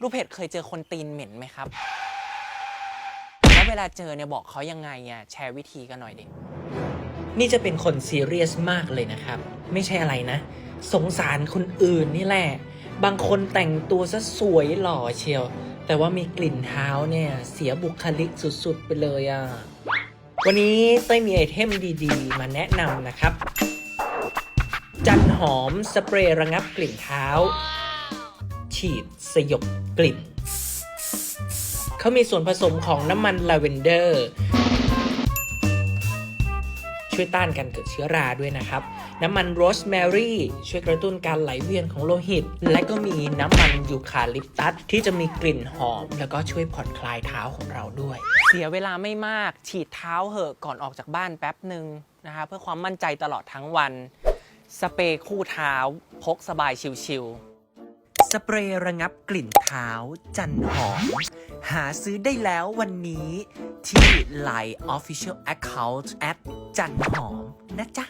ลูกเพจเคยเจอคนตีนเหม็นไหมครับ แล้วเวลาเจอเนี่ยบอกเขายังไงอะแชร์วิธีกันหน่อยดิ นี่จะเป็นคนซีเรียสมากเลยนะครับ ไม่ใช่อะไรนะ สงสารคนอื่นนี่แหละ บางคนแต่งตัวซะสวยหล่อเชียว แต่ว่ามีกลิ่นเท้าเนี่ยเสียบุคลิกสุดๆ ไปเลยอะ่ะ วันนี้เต้ยมีไอเทมดีๆ มาแนะนำนะครับ จันหอมสเปรย์ระงับกลิ่นเท้า ฉีดสยบกลิ่น เขามีส่วนผสมของน้ำมันลาเวนเดอร์ ช่วยต้านการเกิดเชื้อราด้วยนะครับ น้ำมันโรสแมรี่ ช่วยกระตุ้นการไหลเวียนของโลหิต และก็มีน้ำมันยูคาลิปตัส ที่จะมีกลิ่นหอม แล้วก็ช่วยผ่อนคลายเท้าของเราด้วย เสียเวลาไม่มากฉีดเท้าเหอะก่อนออกจากบ้านแป๊บหนึ่งนะคะเพื่อความมั่นใจตลอดทั้งวันสเปรย์คู่เท้า พกสบายชิวๆ สเปรย์ระงับกลิ่นเท้าจันหอม หาซื้อได้แล้ววันนี้ที่ Line Official Account แอปจันหอมนะจ๊ะ